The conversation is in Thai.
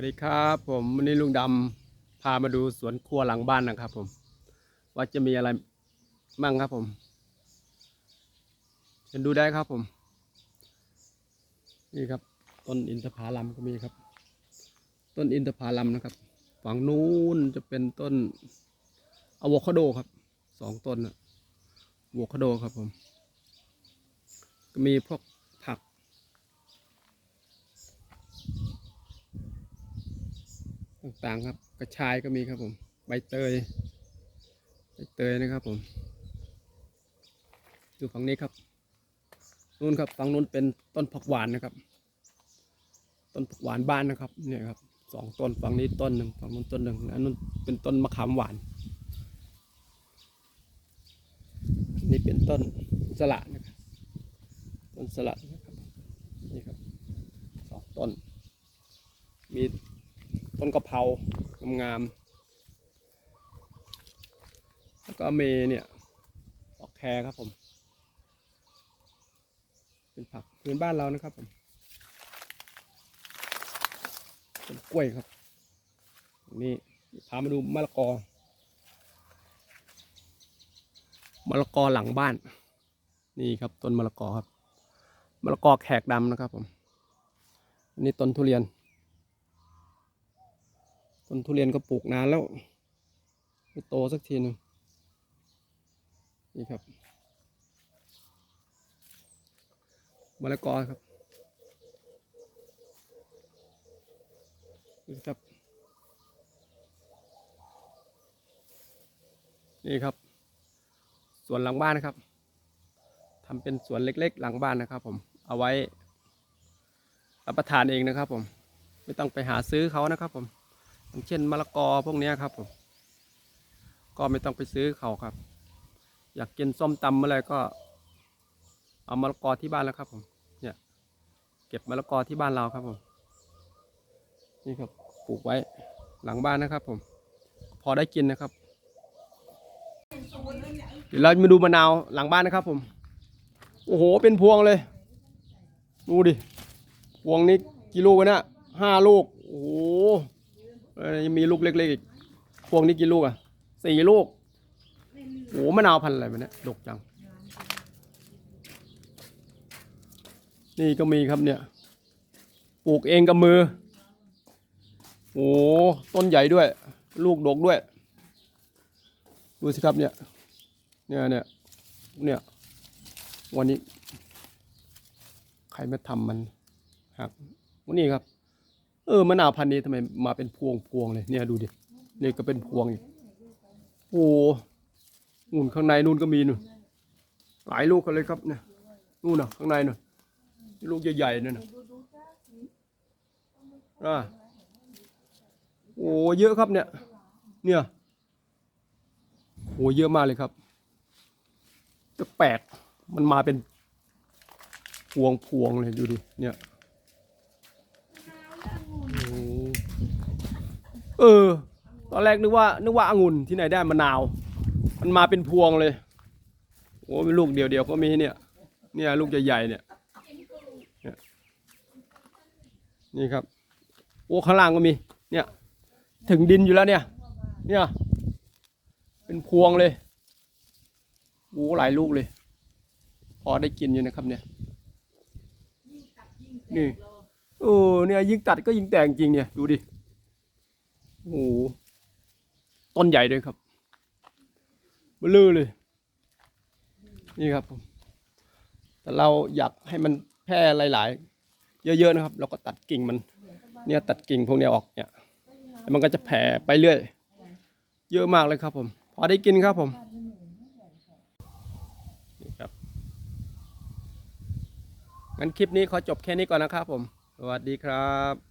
วัสดีครับผมวันนี้ลุงดำพามาดูสวนครัวหลังบ้านนะครับ ผม ว่าจะมีอะไรมั่งครับผมเชิญดูได้ครับผม นี่ครับ ต้นอินทผลัมก็มีครับ ต้นอินทผลัมนะครับ ฝั่งนู้นจะเป็นต้นอะโวคาโดครับสองต้นอะอะโวคาโดครับผม ก็มีพวก ต่างๆครับ กระชายก็มีครับผม ใบเตย ใบเตยนะครับผม ดูฝั่งนี้ครับ นู่นครับฝั่งนู้นเป็นต้นผักหวานนะครับ ต้นผักหวานบ้านนะครับ เนี่ยครับสองต้นฝั่งนี้ต้นหนึ่งฝั่งนู้นต้นหนึ่งอันนู้นเป็นต้นมะขามหวาน นี่เป็นต้นสละนะครับ ต้นสละนะครับ นี่ครับสองต้น มี ต้นกะเพรางามๆแล้วก็เมเนี่ยดอกแครครับผม เป็นผักพื้นบ้านเรานะครับผมเป็นกล้วยครับ นี่พามาดูมะละกอมะละกอหลังบ้าน นี่ครับต้นมะละกอครับมะละกอแขกดำนะครับผมอันนี้ต้นทุเรียน ต้นทุเรียนก็ปลูกนานแล้วไม่โตสักทีหนึ่งนี่ครับมะละกอครับนี่ครับ นี่ครับ สวนหลังบ้านนะครับทำเป็นสวนเล็ก ๆ หลังบ้านนะครับ ผม เอาไว้รับประทานเองนะครับ ผม ไม่ต้องไปหาซื้อเขานะครับ ผม อย่างเช่นมะละกอพวกนี้ครับผมก็ไม่ต้องไปซื้อเขาครับ อยากกินส้มตำอะไรก็ เอามะละกอที่บ้านแล้วครับผมเนี่ย เก็บมะละกอที่บ้านเราครับผม นี่ครับปลูกไว้หลังบ้านนะครับ ผม พอได้กินนะครับ เดี๋ยวเรามาดูมะนาวหลังบ้านนะครับ ผม โอ้โหเป็นพวงเลยดูดิพวงนี้กี่ลูกวะเนี่ยห้าลูก โอ้โหเอ้ ยังมีลูกเล็กๆอีก พวงนี้กี่ลูกอะสี่ลูกโอ้มะนาวพันอะไรมันเนี่ยดกจัง นี่ก็มีครับเนี่ยปลูกเองกับมือ โอ้ต้นใหญ่ด้วย ลูกดกด้วย ดูสิครับเนี่ย เนี่ยเนี่ยเนี่ยวันนี้ ใครมาทำมันหักวันนี้ครับ เออมะนาวพันธุ์นี้ทำไมมาเป็นพวงพวงเลยเนี่ยดูดิเนี่ยก็เป็นพวงอีกโอ้นู่นข้างในนู่นก็มีนู่นหลายลูกกันเลยครับเนี่ยนู่นน่ะข้างในนู่นลูกใหญ่ๆนั่นน่ะอ่าโอ้เยอะครับเนี่ย เนี่ยโอ้เยอะมากเลยครับแต่แปลกมันมาเป็นพวงพวงเลยดูดิเนี่ย เออ ตอนแรกนึกว่า นึกว่าองุ่นที่ไหนได้มะนาว มันมาเป็นพวงเลย โอ้เป็นลูกเดียวเดียวก็มีเนี่ย เนี่ยลูกใหญ่ๆเนี่เนี่ย นี่ครับ โอ้ข้างล่างก็มี เนี่ย ถึงดินอยู่แล้วเนี่ย เนี่ย เป็นพวงเลยโอ้หลายลูกเลย พอได้กินอยู่นะครับเนี่ย นี่ โอ้เนี่ยยิ่งตัดก็ยิ่งแตกจริงเนี่ย ดูดิ โอ้โหต้นใหญ่ด้วยครับเบลอเลย นี่ครับผมแต่เราอยากให้มันแพร่หลาย ๆ เยอะ ๆ นะครับ เราก็ตัดกิ่งมัน เนี่ยตัดกิ่งพวกเนี้ยออกเนี่ยแล้วมันก็จะแผ่ไปเรื่อย เยอะมากเลยครับผม พอได้กินครับผมนี่ครับงั้นคลิปนี้ขอจบแค่นี้ก่อนนะครับผม สวัสดีครับ